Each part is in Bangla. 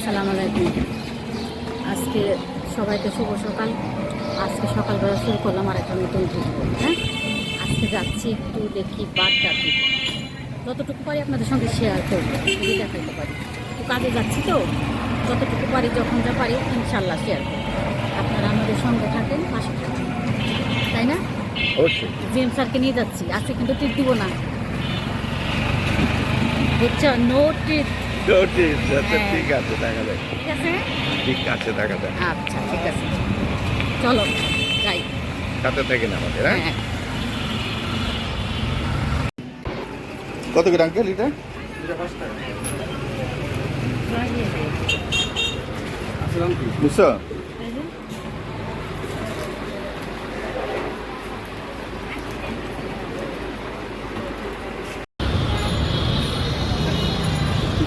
আসসালামু আলাইকুম। আজকে সবাইকে শুভ সকাল। আজকে সকালবেলা শুরু করলাম আর একটা নতুন ভিডিও হ্যাঁ? আজকে যাচ্ছি একটু দেখি বার্তা দিব যতটুকু পারি আপনাদের সঙ্গে শেয়ার করব যদি দেখাতে পারি। একটু কাজে যাচ্ছি তো যতটুকু পারি যখন যা পারি ইনশাল্লাহ শেয়ার করব। আপনারা আমাদের সঙ্গে থাকেন পাশে থাকেন। তাই না? জিএম স্যারকে নিয়ে যাচ্ছি। আজকে কিন্তু টিপ দিব না। বুঝছ? নো টিপ নোটিস আচ্ছা হ্যাঁ। ঠিক আছে দেখা যাক। ঠিক আছে? ঠিক আছে দেখা যাক। আচ্ছা ঠিক আছে। চলো যাই। সাথে থাকেন আমাদের হ্যাঁ? হ্যাঁ। কত করে আঙ্কেল এটা? বুঝছ?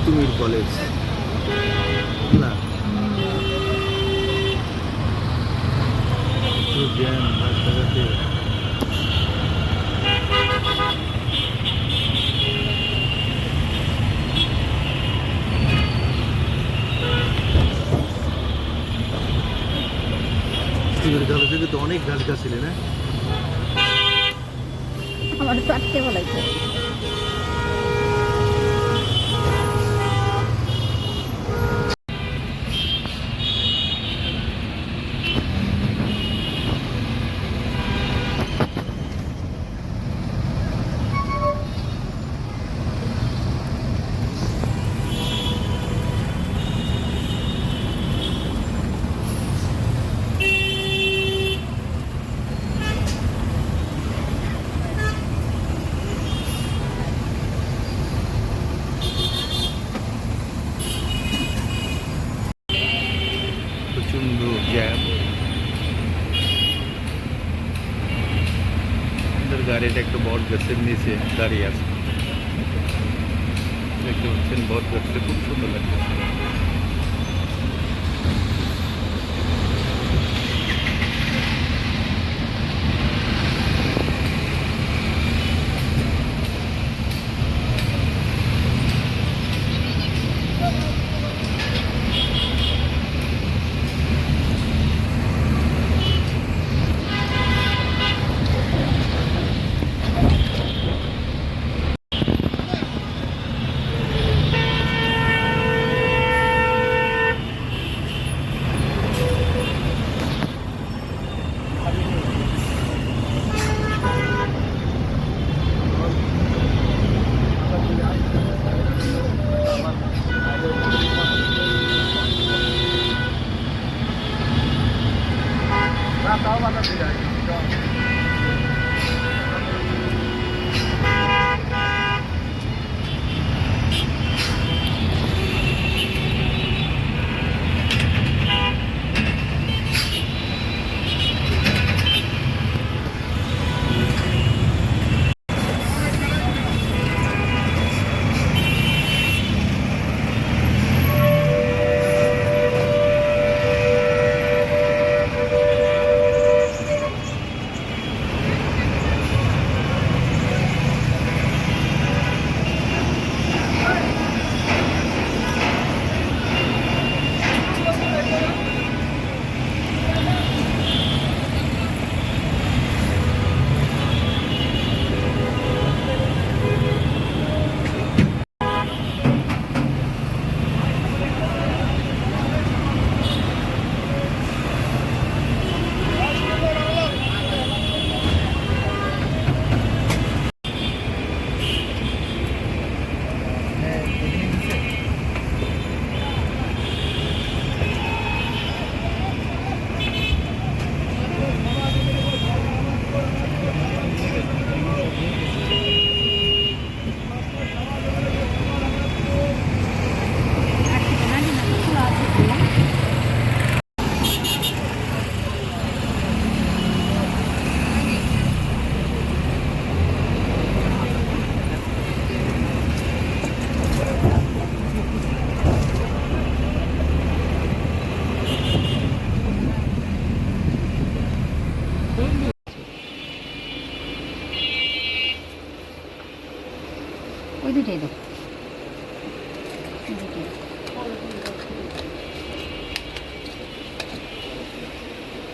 তিতুমির কলেজ না। জ্যাম রাস্তাঘাটে তিতুমির কলেজে কিন্তু অনেক গাছ গাছ ছিলেন হ্যাঁ আমার তো আটকে বলাইছে গাড়িটা একটু বট গাছের নিচে দাঁড়িয়ে আছে দেখতে পাচ্ছেন বট গাছটা খুব সুন্দর লাগছে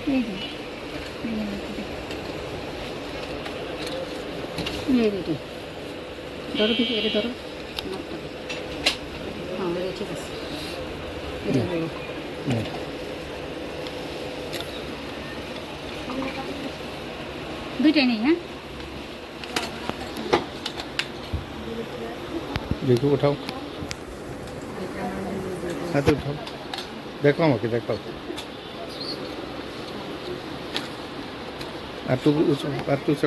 এই যে এই যে ধরো দেখি। দুইটাই নেই হ্যাঁ দেখো উঠাও হ্যাঁ তো উঠাও দেখো আমাকে দেখো আর একটু উঁচু আর একটু উঁচু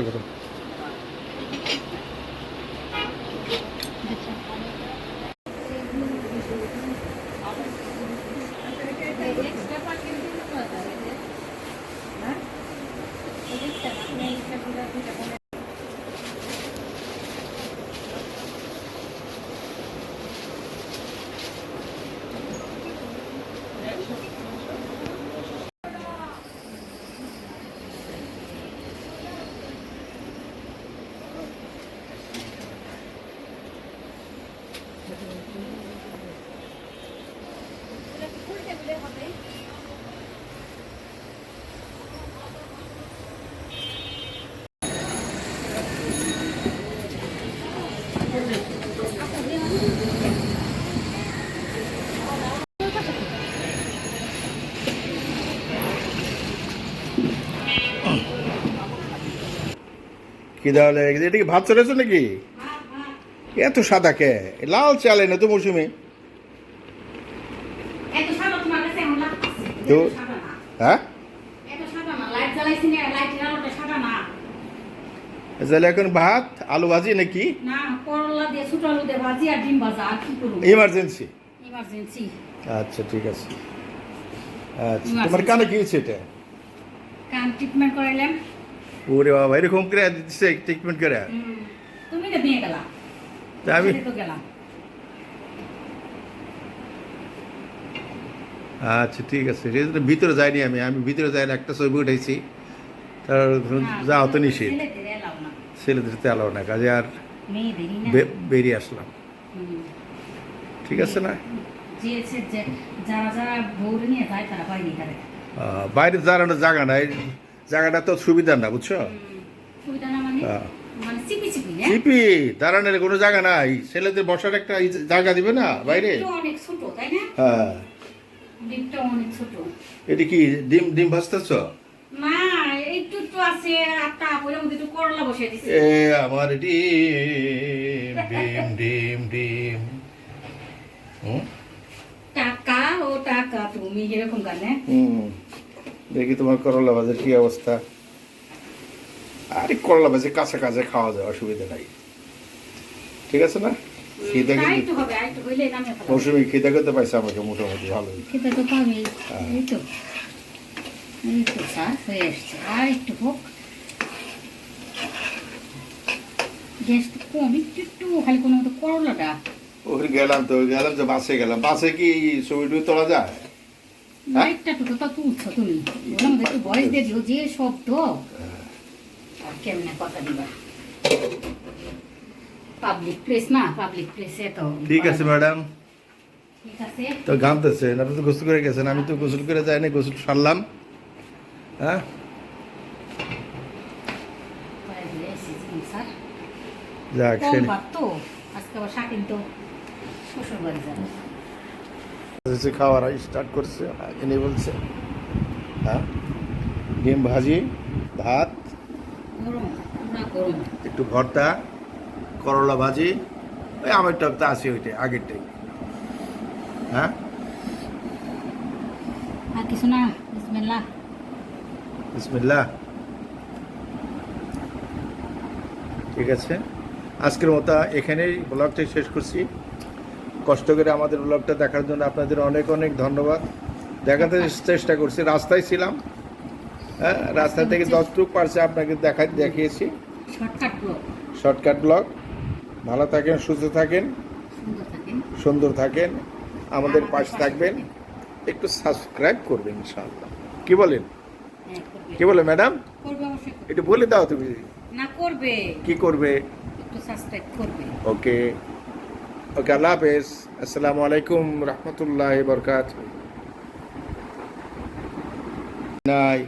কি দেওয়া এটা কি ভাত চলেছো নাকি? এত সাদা কে? লাল চালে না তো মৌসুমি। তো হ্যাঁ? তাহলে এখন ভাত আলু ভাজি নাকি? ইমার্জেন্সি আচ্ছা ঠিক আছে। আচ্ছা তোমার কানে কি হয়েছে এটা? কান ট্রিটমেন্ট করাইলাম। ওরে বাবা এরকম করে দিচ্ছে ট্রিটমেন্ট করে। তুমি তো নিয়ে গেলা? তা আমি তো গেলাম। আচ্ছা ঠিক আছে ভিতরে যাইনি আমি আমি ভিতরে যাই না একটা ছবি উঠেছি তার না, যাওয়া তো নিষেধ। ছেলেদের এলাও না। না কাজে আর বেরিয়ে আসলাম। ঠিক আছে না? বাইরে দাঁড়ানোর জায়গা নাই। জায়গাটা তো সুবিধা না বুঝছ? সুবিধা মানে? হ্যাঁ। মানে চিপি চিপি দাঁড়ানোর কোনো জায়গা নাই। ছেলেদের বসার একটা জায়গা দিবে না বাইরে? হ্যাঁ। এটি কি ডিম ডিম ভাজতেছ? এ আমার ডিম ডিম ডিম ডিম? টাকা ও টাকা তুমি এরকম গানে হুম। দেখি তোমার করলা ভাজের কি অবস্থা। আরে করলা ভাজে কাঁচা কাঁচা খাওয়া যায় অসুবিধা নাই। ঠিক আছে না? খিদে কিন্তু মৌসুমি খিদে করতে পাইছে আমাকে মোটামুটি খেতে তো পাবে এই তো। এই তো স্যার হয়ে এসছে আর একটু হোক। গ্যাস তো কম একটু একটু খালি কোনো মতো করলাটা। ওখানে গেলাম তো গেলাম যে বাসে গেলাম। বাসে কি ছবি টবি তোলা যায়? লাইটটা তো তুলছো তুমি ওর মধ্যে একটু দিও যে শব্দ আর কেমনে কথা দিবা? পাবলিক প্লেস না পাবলিক প্লেসে তো ঠিক আছে ম্যাডাম তো ঘামতেছেন আপনি তো গোসল করে গেছেন আমি তো গোসল করে যাইনি গোসল সারলাম। হ্যাঁ? এসেছি স্যার। যাক তো আজকে আবার শাকিন তো শ্বশুর বাড়ি যাবে। হচ্ছে খাওয়ার স্টার্ট করছে এনে বলছে হ্যাঁ? ডিম ভাজি ভাত একটু ভর্তা করলা ভাজি ওই আমের টক তো আছে ওইটাই আগেরটাই। হ্যাঁ? আর কিছু না বিসমিল্লাহ। বিসমিল্লা ঠিক আছে। আজকের মতো এখানেই ব্লগটা শেষ করছি। কষ্ট করে আমাদের ব্লগটা দেখার জন্য আপনাদের অনেক অনেক ধন্যবাদ। দেখাতে চেষ্টা করছি। রাস্তায় ছিলাম। হ্যাঁ রাস্তা থেকে দশটুক পারছে আপনাকে দেখা দেখিয়েছি। শর্টকাট ব্লগ ভালো থাকেন সুস্থ থাকেন। সুন্দর থাকেন। আমাদের পাশে থাকবেন। একটু সাবস্ক্রাইব করবেন ইনশাআল্লাহ। কি বলেন? হ্যাঁ কি বলে ম্যাডাম একটু বলে দাও তুমি। না করবে। কি করবে? একটু সাবস্ক্রাইব করবে। ওকে ওকে আল্লাহ হাফেজ। আসসালামু আলাইকুম রহমতুল্লাহ বরকাত নাই।